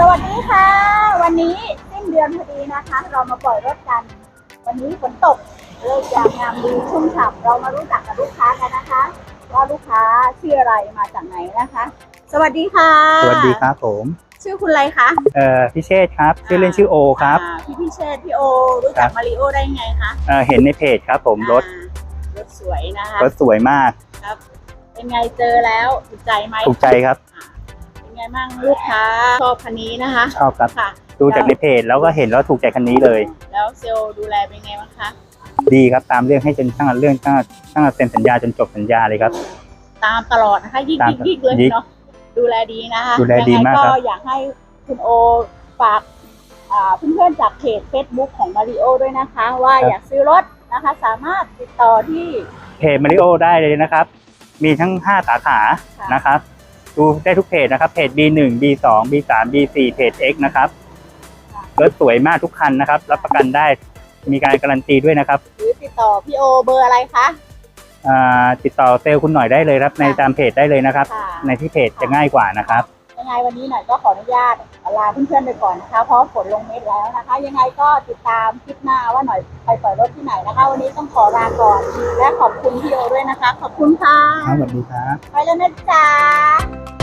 ดีค่ะ วันนี้สิ้นเดือนพอดีนะคะ เรามาปล่อยรถกัน วันนี้ฝนตกเลิกยามงามดีชุ่มฉ่ำเรามารู้จักกับลูกค้ากันนะคะ ว่าลูกค้าชื่ออะไรมาจากไหนนะคะ สวัสดีค่ะ สวัสดีครับผม ชื่อคุณอะไรคะเอ่อพิเชษครับ ชื่อเล่นชื่อโอครับ อ่าพี่พิเชษพี่โอ รู้จักครับมาริโอได้ไงคะเอ่อเห็นในเพจครับผมรถอ่ารถสวยนะคะรถสวยมาก ครับ เป็นไงเจอแล้วถูกใจไหมถูกใจครับอ่าเป็น ไงบ้างลูกค้าชอบคันนี้นะคะชอบครับ ค่ะดูจากในเพจแล้วก็เห็นแล้วถูกใจคันนี้เลย แล้วเซลล์ดูแลเป็นไงบ้างคะดีครับตามเรื่องให้จนตั้งแต่เรื่องตั้งแต่ตั้งแต่เซ็นสัญญาจนจบสัญญาเลยครับ ตามตลอดนะคะยิ่งตามยิ่งยิ่งเลยยิ่งเนาะดูแลดีนะคะดูแลดีมากยังไงครัก็บอยากให้คุณโอฝากอ่าเพื่อนๆจากเพจ Facebook ของมาริโอด้วยนะคะ ว่าอยากซื้อรถนะคะ สามารถติดต่อที่ เพจมาริโอได้เลยนะครับ มีทั้ง 5 สาขาค่ะนะครับ ดูได้ทุกเพจนะครับ เพจ B1 B2 B3 B4 เพจ X นะครับรถสวยมากทุกคันนะครับ รับประกันได้มีการการันตีด้วยนะครับหรือติดต่อพี่โอเบอร์อะไรคะอ่าติดต่อเซลล์คุณหน่อยได้เลยครับ ในตามเพจได้เลยนะครับค่ะในที่เพจจะง่ายกว่านะครับ ยังไงวันนี้หน่อยก็ขออนุญาตลาเพื่อนๆไปก่อนนะคะ เพราะฝนลงเม็ดแล้วนะคะ ยังไงก็ติดตามคลิปหน้าว่าหน่อยไปปล่อยรถที่ไหนนะคะ วันนี้ต้องขอลาก่อน และขอบคุณพี่โอด้วยนะคะ ขอบคุณค่ะครับสวัสดีครับไปแล้วนะจ๊ะ